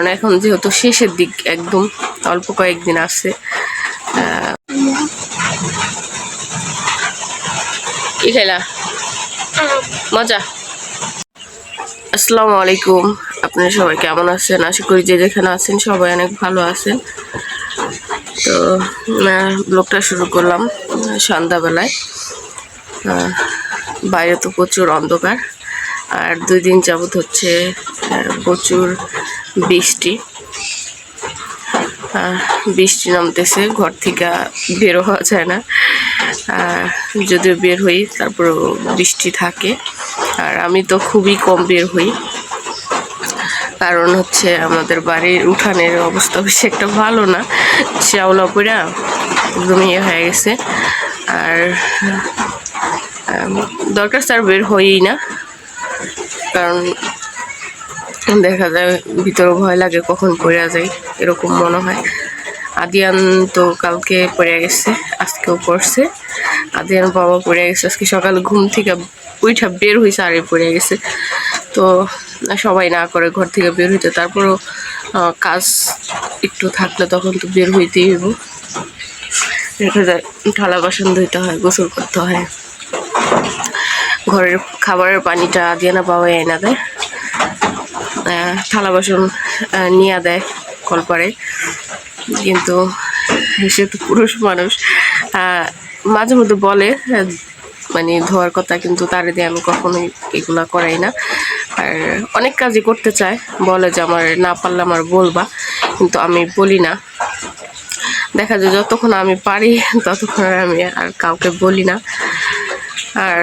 কারণ এখন যেহেতু শেষের দিক একদম, অল্প কয়েকদিন আছে। কি খেলা মজা। আসসালামু আলাইকুম। আপনারা সবাই কেমন আছেন? আশা করি যে যেখানে আছেন সবাই অনেক ভালো আছেন। তো ব্লগটা শুরু করলাম সন্ধ্যাবেলায়। বাইরে তো প্রচুর অন্ধকার। আর দুই দিন যাবত হচ্ছে প্রচুর বৃষ্টি। বৃষ্টি নামতেছে, ঘর থেকে বের হওয়া যায় না। যদিও বের হই, তারপরেও বৃষ্টি থাকে। আর আমি তো খুবই কম বের হই। কারণ হচ্ছে আমাদের বাড়ির উঠানের অবস্থা বেশি একটা ভালো না। শ্যাওলা পড়া একদম ইয়ে হয়ে গেছে। আর দরকার স্যার বের হইই না। কারণ দেখা যায় ভিতরে ভয় লাগে কখন পড়ে যায়, এরকম মনে হয়। আদিয়ান তো কালকে পড়ে গেছে, আজকেও পড়ছে। আদিয়ান বাবা পড়ে গেছে, আজকে সকালে ঘুম থেকে উইঠা বের হয়েছে আরে পড়ে গেছে। তো সবাই না করে ঘর থেকে বের হইতে, তারপরও কাজ একটু থাকলে তখন তো বের হইতেই হইব। দেখা যায় থালা বাসন ধুইতে হয়, গোসল করতে হয়। ঘরের খাবারের পানিটা দিয়ে না বাবাই এনে দেয়। থালা বাসন নিয়ে দেয় কলপারে। কিন্তু সে তো পুরুষ মানুষ। মাঝে মধ্যে বলে মানে ধোয়ার কথা, কিন্তু তার দিয়ে আমি কখনোই এগুলা করাই না। আর অনেক কাজই করতে চায়, বলে যে আমার না পারলে আমার বলবা, কিন্তু আমি বলি না। দেখা যায় যতক্ষণ আমি পারি, ততক্ষণ আমি আর কাউকে বলি না। আর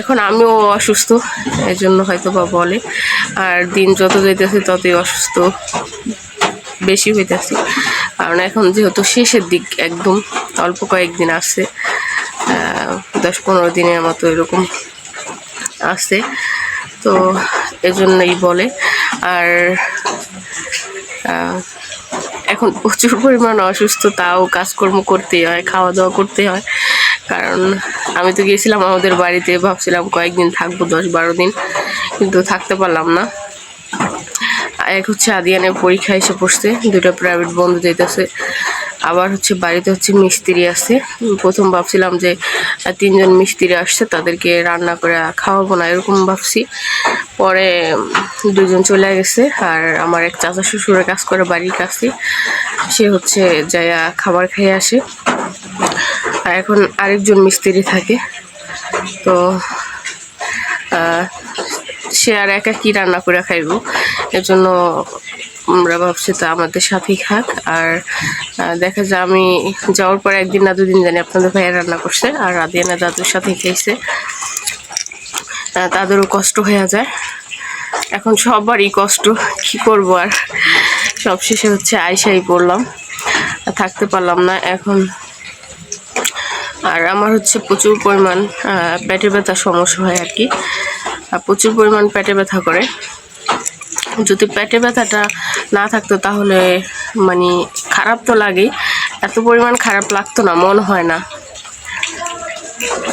এখন আমিও অসুস্থ এই জন্য হয়তো বা বলে। আর দিন যত যেতেছে ততই অসুস্থ বেশি হইতেছে। কারণ এখন যেহেতু শেষের দিক একদম অল্প কয়েকদিন আহ, দশ পনেরো দিনের মতো এরকম আছে তো এজন্যই বলে। আর এখন প্রচুর পরিমাণ অসুস্থ তাও কাজকর্ম করতেই হয় খাওয়া দাওয়া করতে হয়। কারণ আমি তো গিয়েছিলাম আমাদের বাড়িতে ভাবছিলাম কয়েকদিন থাকব দশ বারো দিন কিন্তু থাকতে পারলাম না। এক হচ্ছে আদিয়ানের পরীক্ষা এসে পড়ছে দুটো প্রাইভেট বন্ধ যেতেছে আবার হচ্ছে বাড়িতে হচ্ছে মিস্ত্রি উম, প্রথম ভাবছিলাম যে তিনজন মিস্ত্রি আসছে তাদেরকে রান্না করে খাওয়াবো না এরকম ভাবছি। পরে দুজন চলে গেছে আর আমার এক চাচা শ্বশুরের কাজ করে বাড়ির কাছে সে হচ্ছে যাইয়া খাবার খেয়ে আসে। এখন আরেকজন মিস্ত্রি থাকে। তো সে আর একা কি রান্না করে খাইব? এর জন্য আমরা ভাবছি তো আমাদের সাথেই খাক। আর দেখা যায় আমি যাওয়ার পর একদিন না দুদিন জানি আপনাদের ভাইয়া রান্না করছে আর রাদিয়ানা দাদুর সাথে খেয়েছে তাদেরও কষ্ট হয়ে যায়। এখন সবারই কষ্ট, কি করব আর? সব শেষে হচ্ছে আইসাই পড়লাম থাকতে পারলাম না। এখন আর আমার হচ্ছে প্রচুর পরিমাণ পেটে ব্যথার সমস্যা হয় আর কি। আর প্রচুর পরিমাণ পেটে ব্যথা করে। যদি পেটে ব্যথাটা না থাকতো তাহলে মানে খারাপ তো লাগেই। এত পরিমাণ খারাপ লাগতো না, মন হয় না।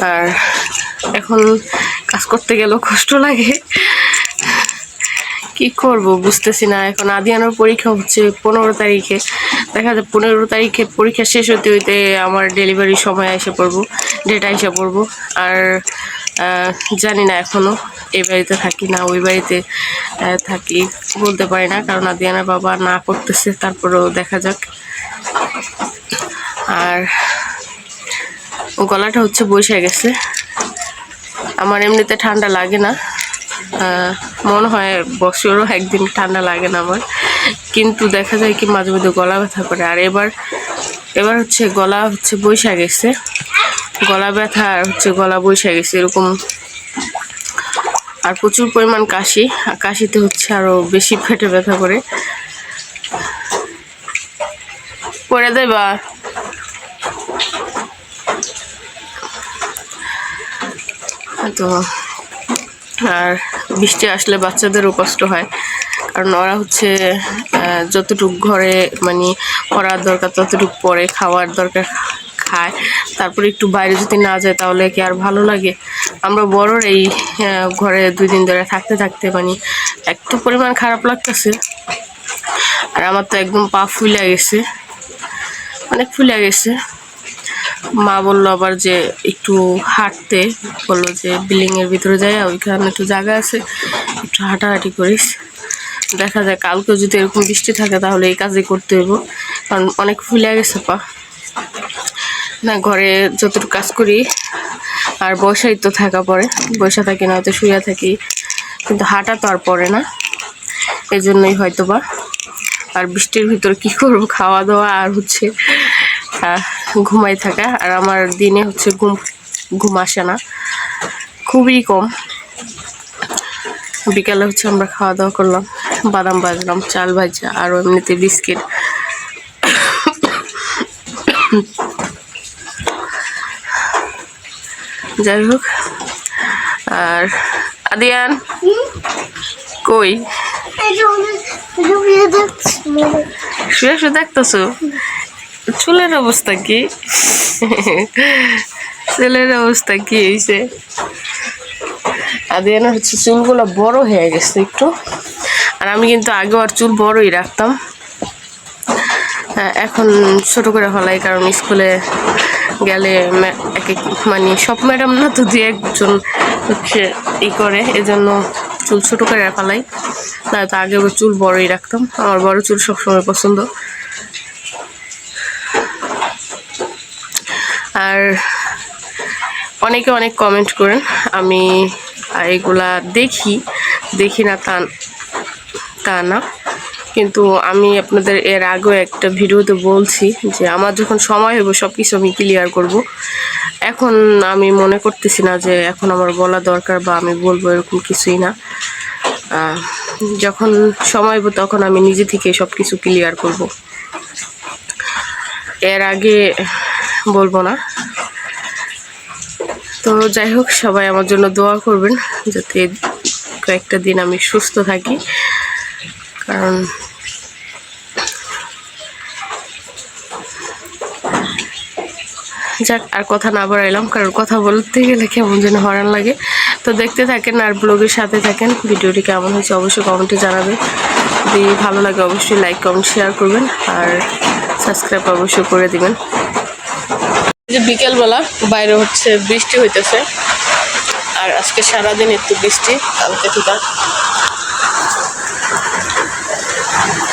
আর এখন কাজ করতে গেলেও কষ্ট লাগে। কি করব, বুঝতেছি না। এখন আদিয়ানোর পরীক্ষা হচ্ছে পনেরো তারিখে। দেখা যায় পনেরো তারিখে পরীক্ষা শেষ হতে হইতে আমার ডেলিভারির সময় এসে পড়ব ডেটা এসে পড়ব। আর জানি না এখনও এই বাড়িতে থাকি না, ওই বাড়িতে থাকি বলতে পারি না, কারণ আদিয়ানার বাবা না করতেছে, তারপরেও দেখা যাক। আর গলাটা হচ্ছে বসে গেছে। আমার এমনিতে ঠান্ডা লাগে না মনে হয় বছরও একদিন ঠান্ডা লাগে না আমার। কিন্তু দেখা যায় কি মাঝে মধ্যে গলা ব্যথা করে। আর এবার এবার হচ্ছে গলা হচ্ছে বৈশা গেছে। গলা ব্যথা আর হচ্ছে গলা বৈশা গেছে, এরকম। আর প্রচুর পরিমাণ কাশি, আর কাশিতে হচ্ছে আরও বেশি পেটে ব্যথা করে। পরে দেবা তো আর বৃষ্টি আসলে বাচ্চাদেরও কষ্ট হয়। কারণ ওরা হচ্ছে যতটুক ঘরে মানে পড়ার দরকার, ততটুক পরে খাওয়ার দরকার খায়। তারপরে একটু বাইরে যদি না যায় তাহলে কি আর ভালো লাগে? আমরা বড়র এই ঘরে দুই দিন ধরে থাকতে থাকতে মানে এত পরিমাণ খারাপ লাগতেছে। আর আমার তো একদম পা ফুলে গেছে। অনেক ফুলে গেছে। মা বলল আবার যে একটু হাঁটতে, বলল যে বিল্ডিংয়ের ভিতরে যাই ওইখানে একটু জায়গা আছে, একটু হাঁটাহাঁটি করিস। দেখা যায় কালকে যদি এরকম বৃষ্টি থাকে তাহলে এই কাজই করতে হইব। কারণ অনেক ফুলে গেছে পা। না, ঘরে যতটুকু কাজ করি, আর বসাই তো থাকা পড়ে বসা থাকি না, হয়তো শুয়ে থাকি। কিন্তু হাঁটা তো আর পড়ে না। এই জন্যই হয়তো বা। আর বৃষ্টির ভিতর কি করব? খাওয়া দাওয়া আর হচ্ছে ঘুমাই থাকা। আর আমার দিনে হচ্ছে ঘুম ঘুম আসে না। খুবই কম। বিকালে হচ্ছে আমরা খাওয়া দাওয়া করলাম। বাদাম ভাজলাম, চাল ভাজা আর এমনিতে বিস্কিট। যাই হোক, আর আদিয়ান, কই? শুয়ে শুয়ে দেখতেছো? চুলের অবস্থা কি? চুলের অবস্থা কি হয়েছে আদিয়ানের হচ্ছে চুলগুলো বড় হয়ে গেছে একটু। আর আমি কিন্তু আগে আর চুল বড়ই রাখতাম। এখন ছোট করে ফেলাই, কারণ স্কুলে গেলে এক এক মানে সব ম্যাডাম না তো দু একজন হচ্ছে ই করে, এজন্য চুল ছোট করে ফেলাই। না, তো আগে চুল বড়ই রাখতাম। আমার বড় চুল সবসময় পছন্দ। আর অনেকে অনেক কমেন্ট করেন, আমি এগুলা দেখি দেখি না তা তা না। কিন্তু আমি আপনাদের এর আগেও একটা ভিডিওতে বলছি যে আমার যখন সময় হবে সব কিছু আমি ক্লিয়ার করব। এখন আমি মনে করতেছি না যে এখন আমার বলা দরকার বা আমি বলব এরকম কিছুই না। যখন সময় হবে তখন আমি নিজে থেকে সব কিছু ক্লিয়ার করব। এর আগে বলব না। তো যাই হোক, সবাই আমার জন্য দোয়া করবেন যাতে কয়েকটা দিন আমি সুস্থ থাকি। কারণ যাক, আর কথা না বাড়াইলাম, কারণ কথা বলতে গেলে কেমন যেন হরান লাগে। তো দেখতে থাকেন আর ব্লগের সাথে থাকেন, ভিডিওটি কেমন হয়েছে অবশ্যই কমেন্টে জানাবেন। যদি ভালো লাগে অবশ্যই লাইক কমেন্ট শেয়ার করবেন, আর সাবস্ক্রাইব অবশ্যই করে দিবেন। যে বিকেলবেলা, বাইরে হচ্ছে বৃষ্টি হইতেছে, আর আজকে সারাদিন একটু বৃষ্টি, কালকে থেকে you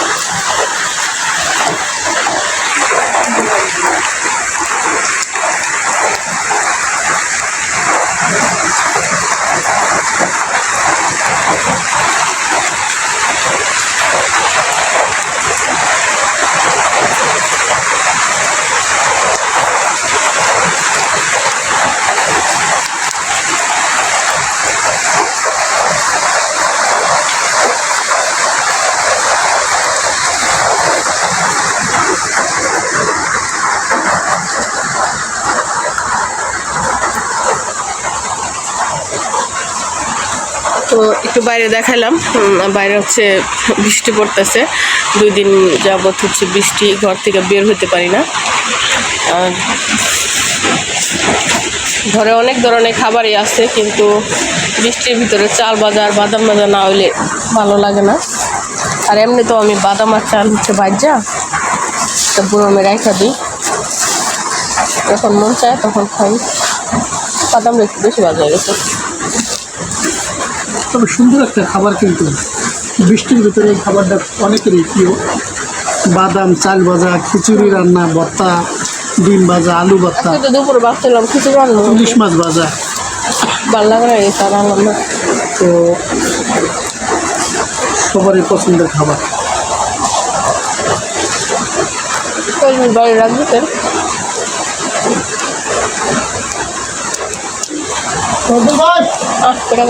তো একটু বাইরে দেখালাম। বাইরে হচ্ছে বৃষ্টি পড়তেছে। দুই দিন যাবত হচ্ছে বৃষ্টি, ঘর থেকে বের হতে পারি না। আর ঘরে অনেক ধরনের খাবারই আছে, কিন্তু বৃষ্টির ভিতরে চাল বাজার, বাদাম ভাজা না হইলে ভালো লাগে না। আর এমনি তো আমি বাদাম আর চাল হচ্ছে ভাজা তো বুড়োমে রাখা দিই। যখন মন চায় তখন খাই। বাদাম একটু বেশি ভাজা গেছে তবে সুন্দর একটা খাবার কিন্তু বৃষ্টির ভিতরে এই খাবারটা অনেকেরই প্রিয়। বাদাম চাল ভাজা খিচুড়ি রান্না ভর্তা ডিম ভাজা আলু ভর্তা দুপুরে ভাবছিলাম কিছু রান্না ইলিশ মাছ ভাজা। ভালো লাগে না এই তার না তো সবারই পছন্দের খাবার। বাইরে রাখবি স্যার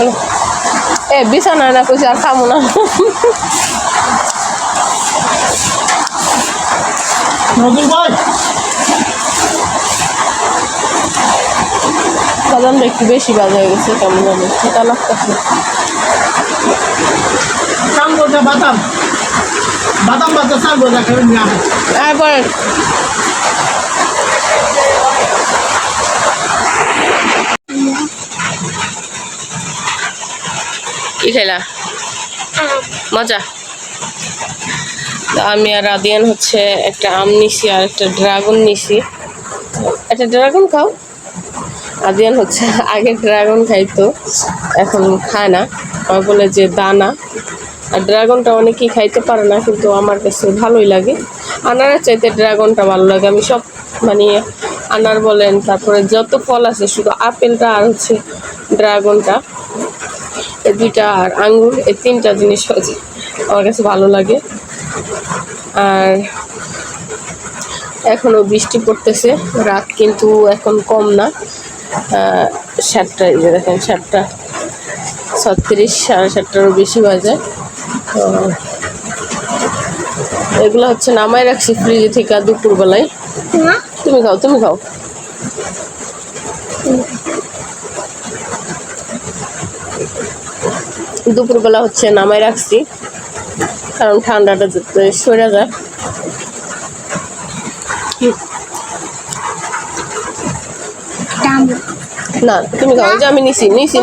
গেল। এ বিছানা না কইছি আর খামো না। নজরুল ভাই বাদামটা একটু বেশি বাজা হয়ে গেছে কেমন জানি সেটা লাগতেছে। ভাজা বাদাম। বাদাম ভাজা চাল খাইলা? মজা। আমি আর আদিয়ান হচ্ছে একটা আম নিছি আর একটা ড্রাগন নিছি। একটা ড্রাগন খাও। আদিয়ান হচ্ছে আগে ড্রাগন খাইতো, এখন খায় না। আমার বলে যে দানা আর ড্রাগনটা অনেকেই খাইতে পারে না, কিন্তু আমার কাছে ভালোই লাগে। আনারের চাইতে ড্রাগনটা ভালো লাগে। আমি সব মানে আনার বলেন, তারপরে যত ফল আছে, শুধু আপেলটা আর হচ্ছে ড্রাগনটা। এই দুইটা আর আঙ্গুর, এই তিনটা জিনিস হচ্ছে আমার কাছে ভালো লাগে। আর এখনও বৃষ্টি পড়তেছে, রাত কিন্তু এখন কম না। সাতটা, এই যে দেখেন সাতটা, ছত্রিশ, সাড়ে সাতটারও বেশি বাজে। তো এগুলো হচ্ছে নামাই রাখছি ফ্রিজে থেকে দুপুরবেলায়। তুমি খাও তুমি খাও। দুপুরবেলা হচ্ছে নামাই রাখছি। কারণ ঠান্ডাটা সরে যায় না, তুমি খাও যে আমি নিছি নিছি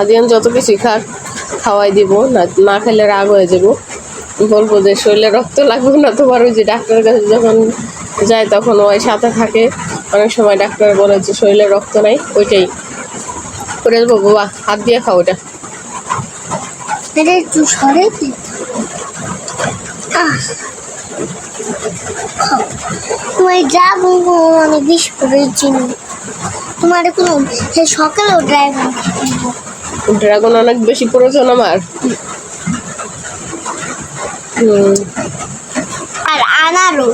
আদিয়ান যত কিছু খাক, খাওয়াই দিব, না না খেলে রাগ হয়ে যাব। বলব যে শরীরে রক্ত লাগবে না তোমার ওই যে ডাক্তারের কাছে যখন যায় তখন ওই সাথে থাকে। অনেক সময় ডাক্তার বলে যে শরীরে রক্ত নাই ওইটাই। করে দেবো বাবা হাত দিয়ে খাও ওটা। এটা একটু সরে ড্রাগন অনেক বিষ তোমার কোনো সকালেও ড্রাগন ড্রাগন অনেক বেশি প্রয়োজন আমার। আর আনারও।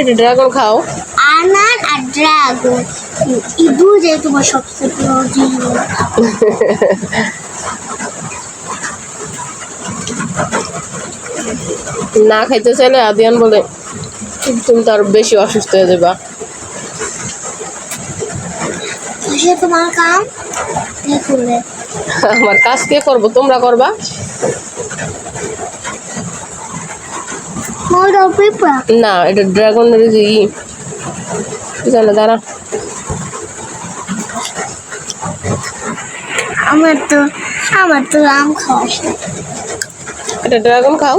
এটা ড্রাগন খাও। আনার আর ড্রাগন। এই দুধে তোমার সবচেয়ে প্রিয় জিনিস। না খাইতে চাইলে আদিয়ান বলে তুমি তো আরও বেশি অসুস্থ হয়ে যাবা। তোমার দেখলে আমার কাজ কে করব? তোমরা করবা? না এটা ড্রাগনের যে ই জানো দাঁড়া। আমার তো আমার তো আম খাওয়া এটা ড্রাগন খাও।